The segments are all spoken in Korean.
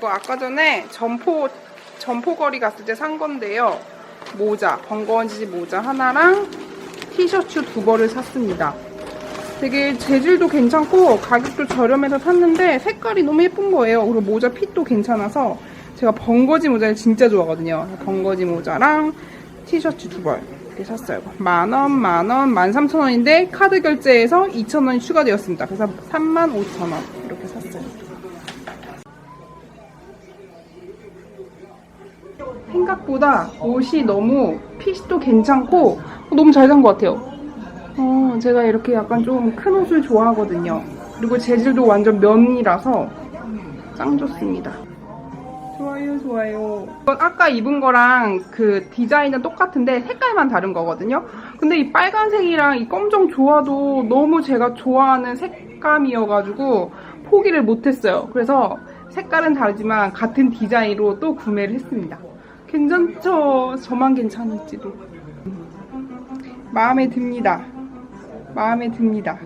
이거 아까 전에 점포 점포거리 갔을 때 산 건데요. 모자, 벙거원지지 모자 하나랑 티셔츠 두 벌을 샀습니다. 되게 재질도 괜찮고 가격도 저렴해서 샀는데 색깔이 너무 예쁜 거예요. 그리고 모자 핏도 괜찮아서 제가 벙거지 모자를 진짜 좋아하거든요. 벙거지 모자랑 티셔츠 두 벌 이렇게 샀어요. 만 원, 만 원, 만 삼천 원인데 카드 결제해서 이천 원이 추가되었습니다. 그래서 삼만 오천 원 이렇게 샀어요. 생각보다 옷이 너무 핏도 괜찮고 너무 잘 산 것 같아요. 어, 제가 이렇게 약간 좀 큰 옷을 좋아하거든요. 그리고 재질도 완전 면이라서 짱 좋습니다. 좋아요, 좋아요. 이건 아까 입은 거랑 그 디자인은 똑같은데 색깔만 다른 거거든요. 근데 이 빨간색이랑 이 검정 조화도 너무 제가 좋아하는 색감이어가지고 포기를 못했어요. 그래서 색깔은 다르지만 같은 디자인으로 또 구매를 했습니다. 괜찮죠? 저만 괜찮을지도. 마음에 듭니다. 마음에 듭니다.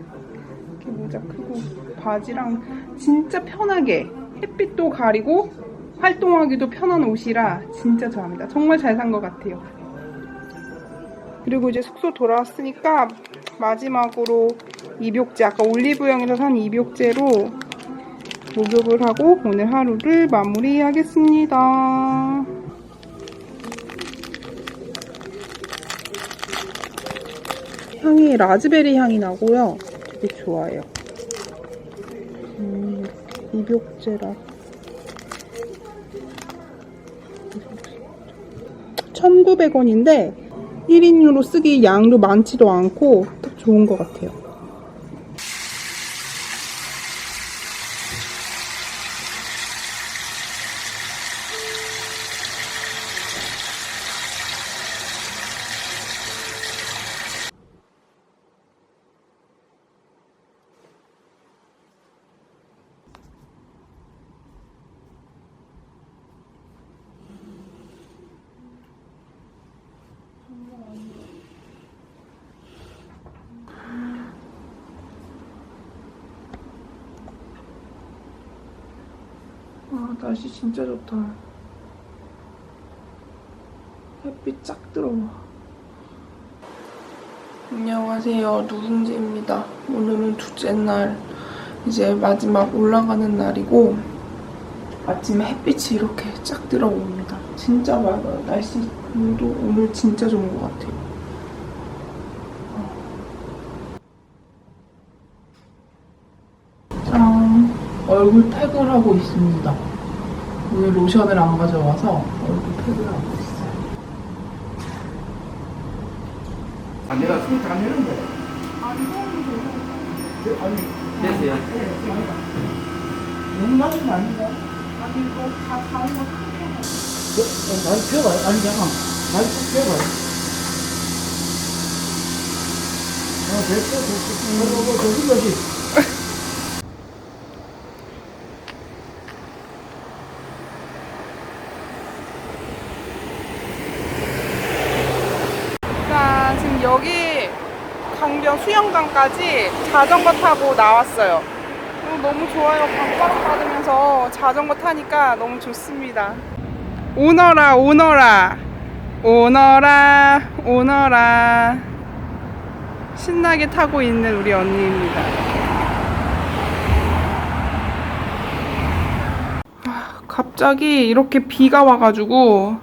이렇게 모자 크고 바지랑 진짜 편하게 햇빛도 가리고 활동하기도 편한 옷이라 진짜 좋아합니다. 정말 잘 산 것 같아요. 그리고 이제 숙소 돌아왔으니까 마지막으로 입욕제 아까 올리브영에서 산 입욕제로 목욕을 하고 오늘 하루를 마무리하겠습니다. 향이 라즈베리 향이 나고요. 되게 좋아요. 음, 입욕제라. 1,900원인데 1인용으로 쓰기 양도 많지도 않고 딱 좋은 것 같아요. 아, 날씨 진짜 좋다. 햇빛 쫙 들어와. 안녕하세요. 누룽지입니다. 오늘은 둘째 날, 이제 마지막 올라가는 날이고, 아침에 햇빛이 이렇게 쫙 들어옵니다. 진짜 맑아요. 날씨도 오늘 진짜 좋은 것 같아요. 짠. 얼굴 팩을 하고 있습니다. 오늘 로션을 안 가져와서 얼굴 팩을 하고 있어요. 아, 내가 스위트 안 내는데. 아니, 됐어요. 너무 낮은 거 아닌가? 아니, 이거 다 사온 거 크게 저, 어, 많이 펴봐요. 아니, 잠깐. 많이 쭉 펴봐요. 어, 됐어, 됐어. 어, 어, 어, 저기, 저기. 자, 지금 여기 강변 수영장까지 자전거 타고 나왔어요. 어, 너무 좋아요. 방바람 받으면서 자전거 타니까 너무 좋습니다. 오너라, 오너라. 오너라, 오너라. 신나게 타고 있는 우리 언니입니다. 아, 갑자기 이렇게 비가 와가지고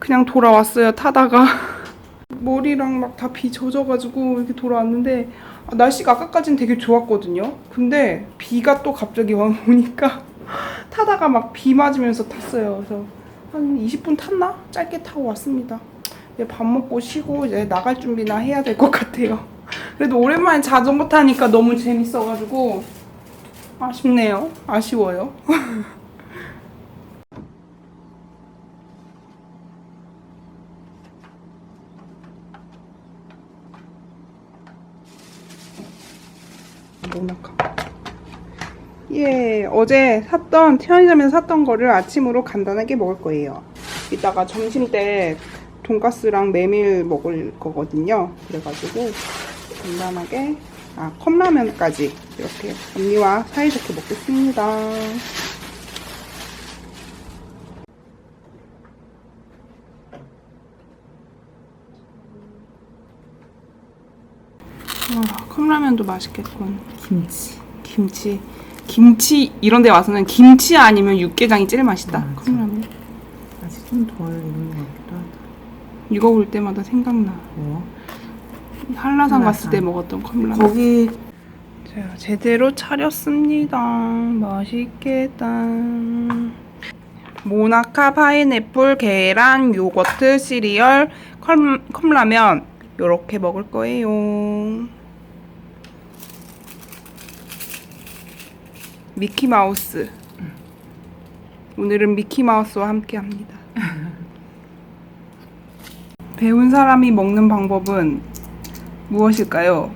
그냥 돌아왔어요, 타다가. 머리랑 막 다 비 젖어가지고 이렇게 돌아왔는데 아, 날씨가 아까까진 되게 좋았거든요. 근데 비가 또 갑자기 와- 오니까 타다가 막 비 맞으면서 탔어요. 그래서 한 20분 탔나? 짧게 타고 왔습니다. 이제 밥 먹고 쉬고 이제 나갈 준비나 해야 될 것 같아요. 그래도 오랜만에 자전거 타니까 너무 재밌어가지고 아쉽네요. 아쉬워요. 모나카. 예, 어제 샀던 편의점에서 샀던 거를 아침으로 간단하게 먹을 거예요. 이따가 점심 때 돈가스랑 메밀 먹을 거거든요. 그래가지고 간단하게 아 컵라면까지 이렇게 언니와 사이좋게 먹겠습니다. 컵 라면도 맛있겠군. 김치. 김치. 김치 이런 데 와서는 김치 아니면 육개장이 제일 맛있다. 음, 맞아. 컵라면. 아직 좀 덜 익은 것 같기도 하다. 이거 볼 때마다 생각나. 뭐? 한라산 갔을 한라산. 때 먹었던 컵라면. 거기 자, 제대로 차렸습니다. 맛있겠다. 모나카 파인애플, 계란, 요거트, 시리얼, 컵, 컵라면 요렇게 먹을 거예요. 미키 마우스. 오늘은 미키 마우스와 함께 합니다. 배운 사람이 먹는 방법은 무엇일까요?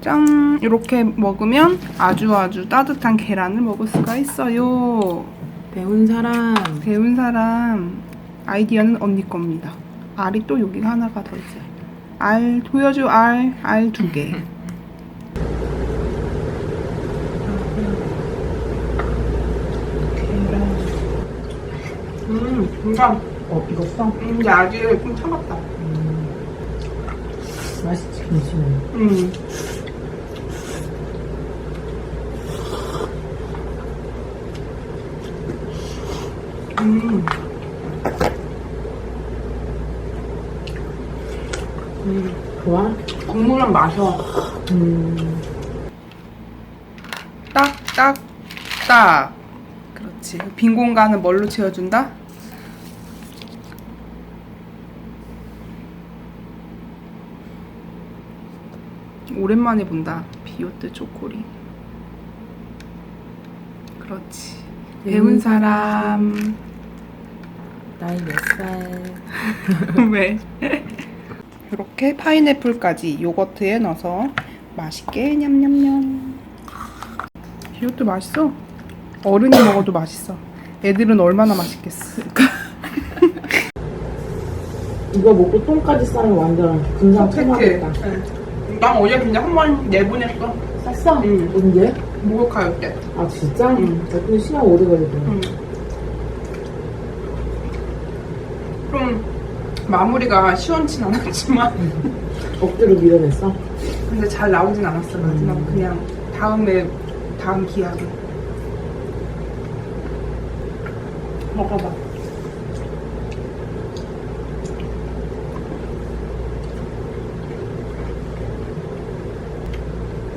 짠! 이렇게 먹으면 아주 아주 따뜻한 계란을 먹을 수가 있어요. 배운 사람 배운 사람 아이디어는 언니 겁니다. 알이 또 여기가 하나가 더 있어요. 알 보여줘 알, 알 두 개. 음, 뭔가 어 익었어? 음, 이제 아직 좀 차갑다. 맛있지 김치는. 음. 음. 좋아? 국물은 마셔. 음. 딱, 딱, 딱. 그렇지. 빈 공간은 뭘로 채워준다? 오랜만에 본다. 비오트 초코리. 그렇지. 배운 사람. 나이 몇 살? 왜? 이렇게 파인애플까지 요거트에 넣어서 맛있게 냠냠냠. 비오트 맛있어. 어른이 먹어도 맛있어. 애들은 얼마나 맛있겠어. 이거 먹고 똥까지 싸면 완전 금상 통하겠다. 난 어제 근데 한번 내보냈어. 쌌어? 응. 언제? 목욕할 때. 아 진짜? 응. 나 근데 시간 오래 걸리더라. 응. 좀 마무리가 시원치 않았지만 억지로 밀어냈어? 근데 잘 나오진 않았어. 마지막 음. 그냥 다음에 다음 기약에. 먹어봐.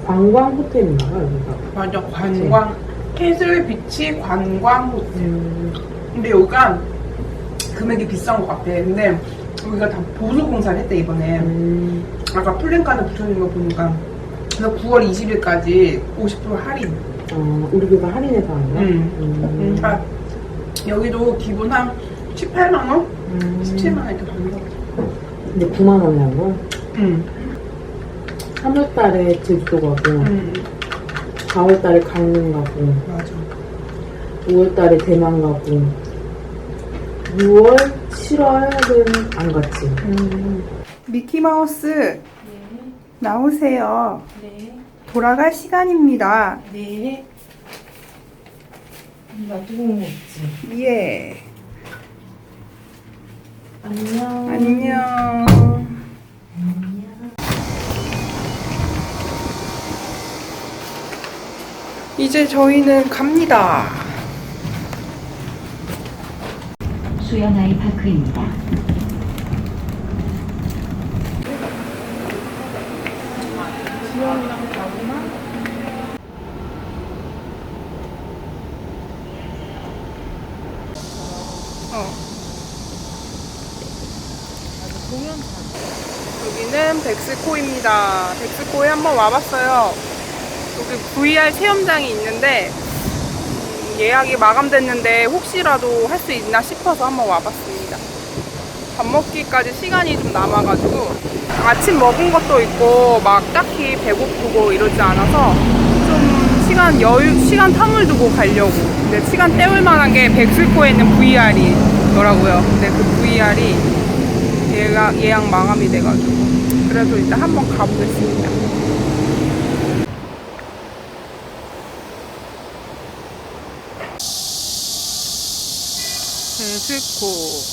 관광 호텔인가 봐 여기가. 맞아 관광 캐슬 비치 관광 호텔. 음. 근데 여기가 금액이 비싼 것 같아. 근데 여기가 다 보수 공사를 했대 이번에. 음. 아까 플랜카드 붙여있는 거 보니까 그래서 9월 20일까지 50% 할인. 어, 우리 교가 할인해서 하는 거야? 음. 음. 그러니까 여기도 기본 한 18만 원, 음. 17만 원 이렇게 받는 거. 근데 9만 원에 한 거? 응. 3월 달에 제주도 가고, 응. 4월 달에 강릉 가고, 맞아. 5월 달에 대만 가고, 6월, 7월은 안 갔지. 음. 미키마우스 나오세요. 돌아갈 시간입니다. 네. 나 뜨거운 거 없지. 예. 안녕. 안녕. 이제 저희는 갑니다. 수연 아이 파크입니다. 어. 여기는 백스코입니다. 백스코에 한번 와봤어요. 여기 VR 체험장이 있는데 음, 예약이 마감됐는데 혹시라도 할 수 있나 싶어서 한번 와봤습니다. 밥 먹기까지 시간이 좀 남아가지고 아침 먹은 것도 있고 막 딱히 배고프고 이러지 않아서 좀 시간 여유 시간 텀을 두고 가려고. 근데 시간 때울 만한 게 백술코에 있는 VR이더라고요. 근데 그 VR이 예약 예약 마감이 돼가지고 그래도 일단 한번 가보겠습니다. 백술코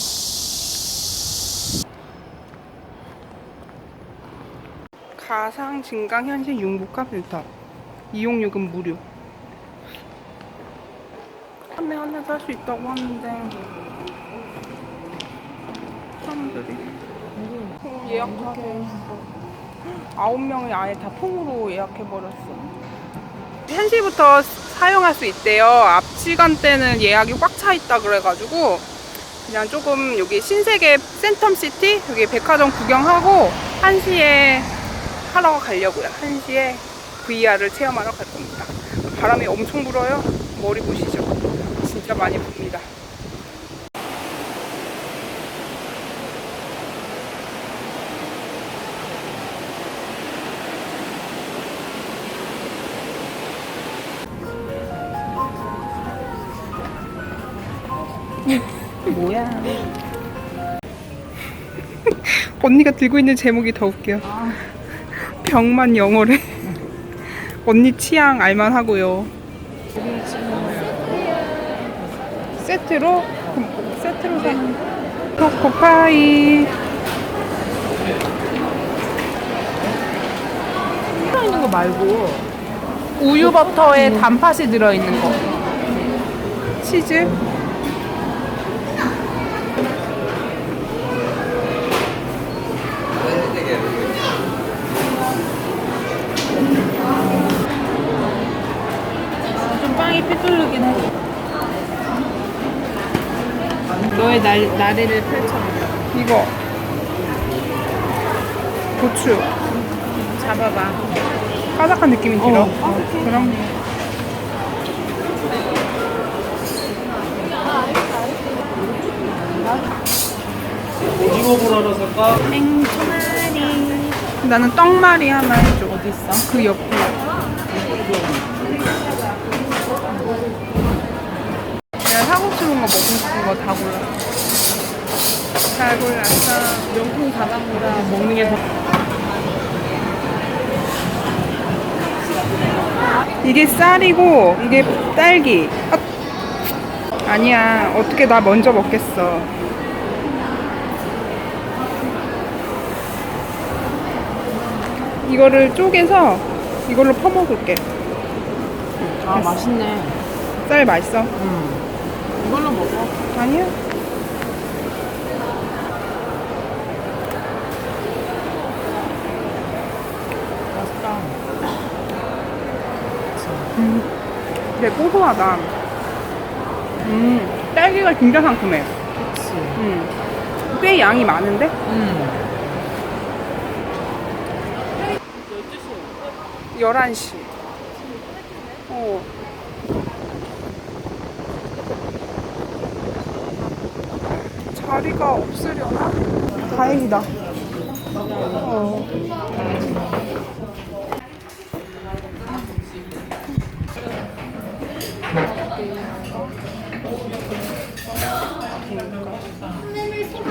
가상 증강 현실 융복합 필터 이용요금 무료. 판매 하나도 할수 있다고 하는데 사람들이. 어, 예약하고 아홉 명이 아예 다 통으로 예약해 버렸어. 1시부터 사용할 수 있대요. 앞 시간대는 예약이 꽉 차 있다 그래가지고 그냥 조금 여기 신세계 센텀시티 여기 백화점 구경하고 1시에 하러 가려고요. 1시에 VR을 체험하러 갈 겁니다. 바람이 엄청 불어요. 머리 보시죠. 진짜 많이 붑니다. 뭐야? 언니가 들고 있는 제목이 더 웃겨. 병만 영어래. 언니 취향 알만 하고요. 세트로 그럼 세트로 사는 초코파이. 들어있는 거 말고 우유 버터에 단팥이 들어있는 거. 치즈. 좀 빵이 삐뚤르긴 해. 너의 날, 나래를 펼쳐보자. 이거. 고추. 잡아봐. 바삭한 느낌이 들어. 어, 그럼. 오징어볼 하나 살까? 나는 떡말이 하나 해줘. 어디 있어? 그 옆에. 내가 사고 싶은 거 먹고 싶은 거 다 골랐어. 잘 골랐어. 명품 가방보다 먹는 게 더. 이게 쌀이고 이게 딸기. 아, 아니야. 어떻게 나 먼저 먹겠어. 이거를 쪼개서 이걸로 퍼먹을게. 아, 맛있네. 쌀 맛있어? 응. 이걸로 먹어. 아니야. 맛있다. 되게 고소하다. 음, 딸기가 진짜 상큼해. 그치. 음, 꽤 양이 많은데? 응. 11시. 어. 자리가 없으려나? 다행이다. 어. 네, 감사합니다.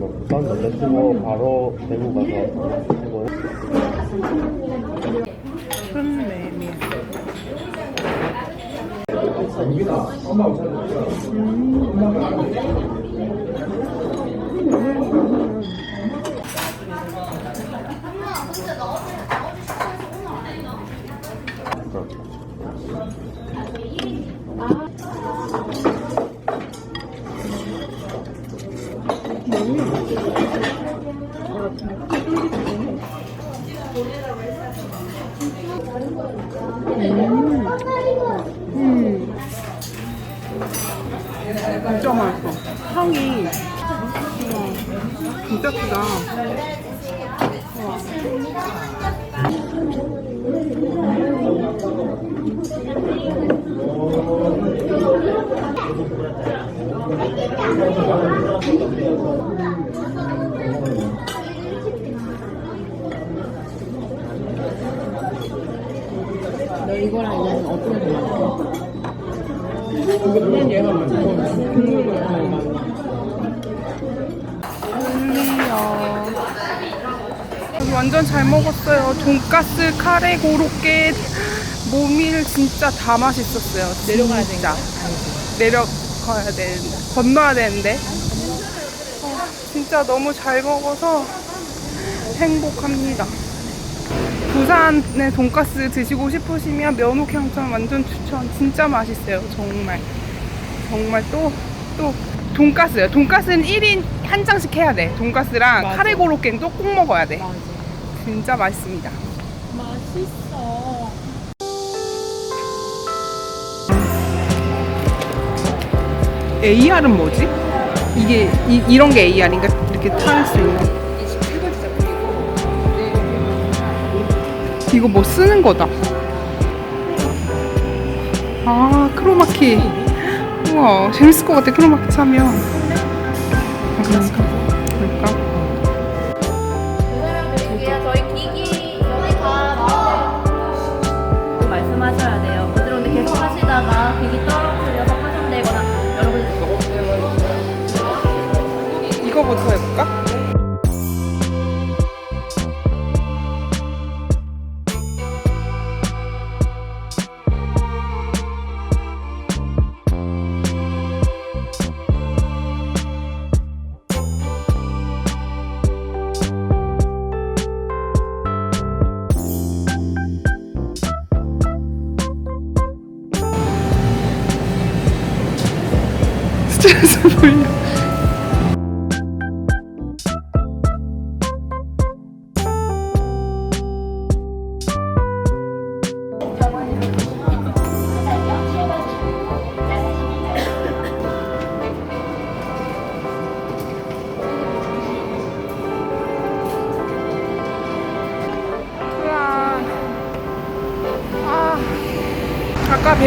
부산 전자치고 바로 대구 가서 하고 순메밀. 음. 진짜 맛있어. 향이 우와, 진짜 크다. 이거랑 이거는 어떤 게 나아? 얘가. 국물 맛 여기 완전 잘 먹었어요. 돈가스, 카레, 고로케, 모밀 진짜 다 맛있었어요. 내려가야 되니까. 내려가야 되는데. 건너야 되는데. 어, 진짜 너무 잘 먹어서 행복합니다. 부산의 돈가스 드시고 싶으시면 면옥향전 완전 추천. 진짜 맛있어요. 정말. 정말 또, 또, 돈가스요. 돈가스는 1인 한 장씩 해야 돼. 돈가스랑 카레 고로케는 또 꼭 먹어야 돼. 진짜 맛있습니다. 맛있어. AR은 뭐지? 이게 이, 이런 게 AR인가? 이렇게 탈 수 있는. 이거 뭐 쓰는 거다. 아 크로마키. 우와 재밌을 것 같아 크로마키 사면. 그러니까. 그럴까?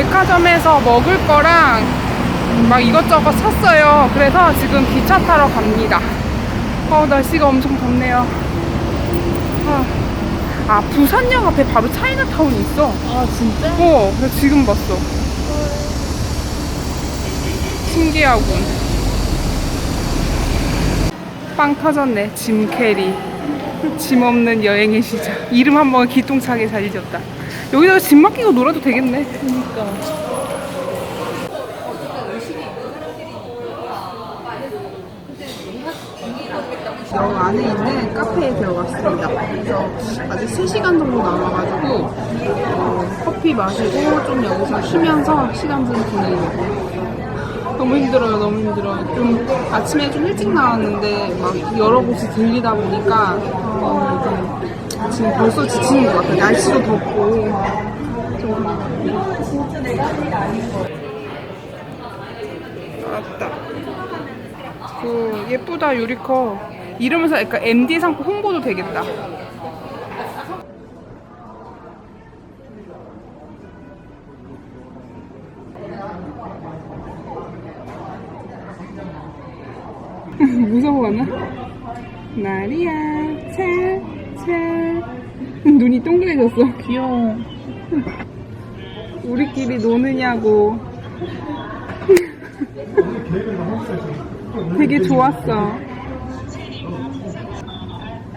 백화점에서 먹을 거랑 막 이것저것 샀어요. 그래서 지금 기차 타러 갑니다. 어, 날씨가 엄청 덥네요. 아, 아, 부산역 앞에 바로 차이나타운이 있어. 아 진짜? 어, 나 지금 봤어. 신기하군. 빵 터졌네, 짐 캐리. 짐 없는 여행의 시작. 이름 한번 기똥차게 잘 잊었다. 여기다가 짐 맡기고 놀아도 되겠네. 그니까. 여 안에 있는 카페에 들어갔습니다. 그래서 아직 3시간 정도 남아가지고 어, 커피 마시고 좀 여기서 쉬면서 시간 좀 보내려고. 너무 힘들어요, 너무 힘들어요. 좀 아침에 좀 일찍 나왔는데 막 여러 곳이 들리다 보니까 어, 좀 지금 벌써 지치는 것 같아요. 날씨도 덥고. 맞다. 그 예쁘다 유리컵 이러면서 약간 MD 상품 홍보도 되겠다. 무서워 하나? 나리야, 차, 차. 눈이 동그래졌어. 귀여워. 우리끼리 노느냐고. 되게 좋았어.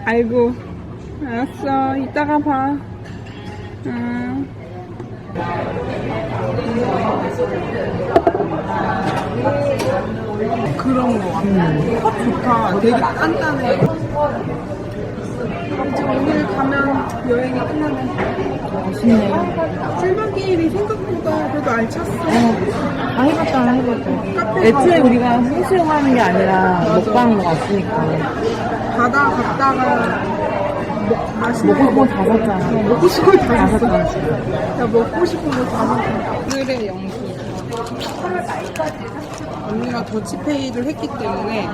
아이고, 알았어. 이따가 봐. 응. 그런 거 같아. 컵 좋다. 되게 단단해. 오늘 가면 여행이 끝나네. 맛있네. 출발길이 생각보다 그래도 알찼어. 다 해봤다, 해봤다. 애초에 우리가 해수욕하는 게 아니라 먹방으로 왔으니까. 바다 갔다가 먹, 맛있는 먹고 거 싶은 거다 샀잖아. 먹고 싶은 거다 다 샀어. 샀잖아. 야, 먹고 싶은 거다 샀어. 오늘의 영수. 언니가 더치페이를 했기 때문에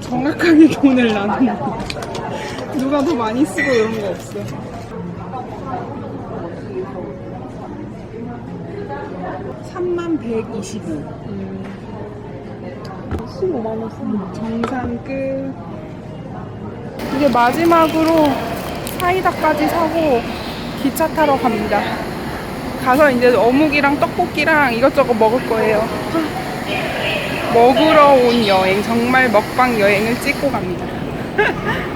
정확하게 돈을 나눈 거. 누가 더 많이 쓰고 이런 거 없어. 삼만 125. 15만 원 쓰는 정상 끝. 이제 마지막으로 사이다까지 사고 기차 타러 갑니다. 가서 이제 어묵이랑 떡볶이랑 이것저것 먹을 거예요. 먹으러 온 여행, 정말 먹방 여행을 찍고 갑니다.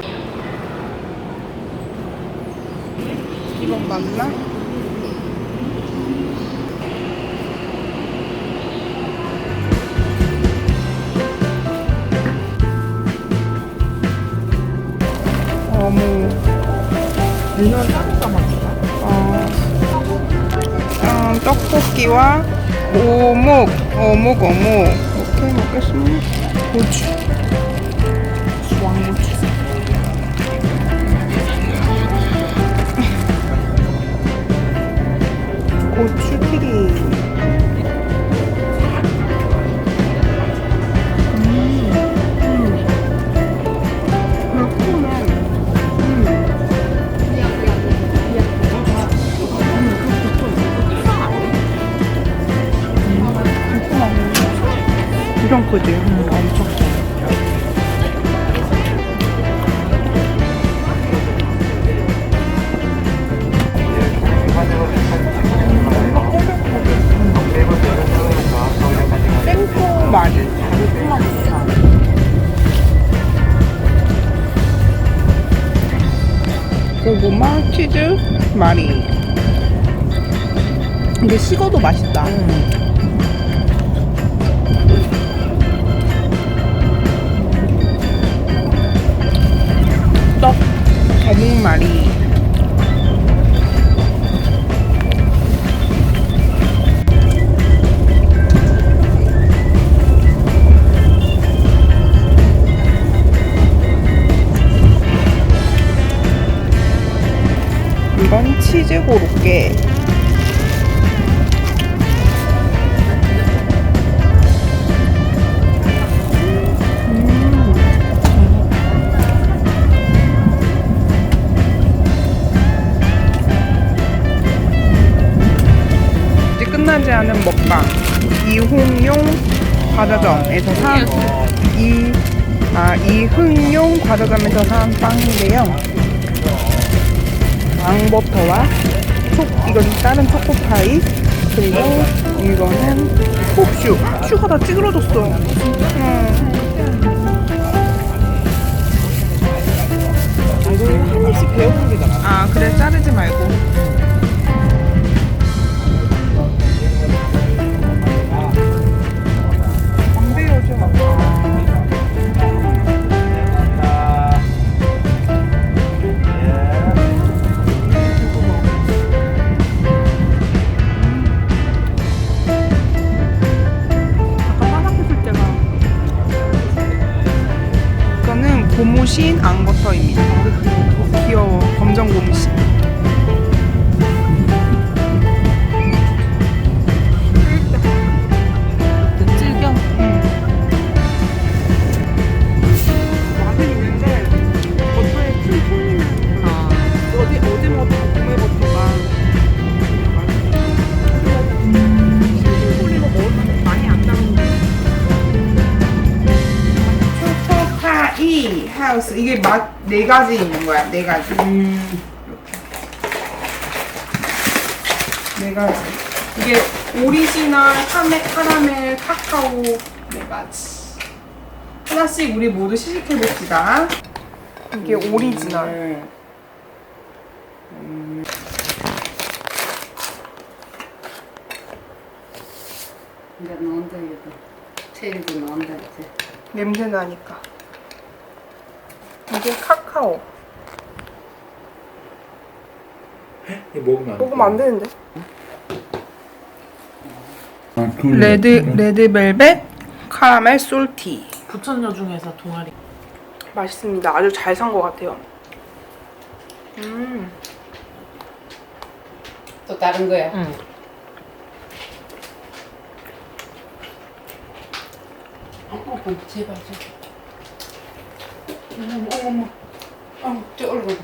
이건 맞나? 어묵. 이건 따뜻하 맛이야. 어, 음, 떡볶이와 오목, 어묵, 어묵. 이렇게 먹겠습니다. 고추. 고 어묵말이. 이건 치즈 고로케 과자점에서 산 이, 아, 이흥용 과자점에서 산 빵인데요. 왕버터와 촉, 이건 다른 초코파이 그리고 이거는 폭슈. 슈가 다 찌그러졌어. 음. 나아. 아 그래. 자르지 말고 네 가지 있는 거야 네 가지. 이렇게. 네 가지. 이게 오리지널 카메, 카라멜 카카오 네 가지. 하나씩 우리 모두 시식해 봅시다. 이게 오리지널. 이제 나온다 이거. 체리도 나온다 이제. 냄새 나니까. 이게 카카오. 이거 먹으면 안 돼. 먹으면 안 되는데. 아, 레드 레드벨벳 카라멜 솔티. 부천여 중에서 동아리. 맛있습니다. 아주 잘 산 것 같아요. 음. 또 다른 거야 응. 어머 어머 제발 제발 어머 어머. 어머 어머 저 얼굴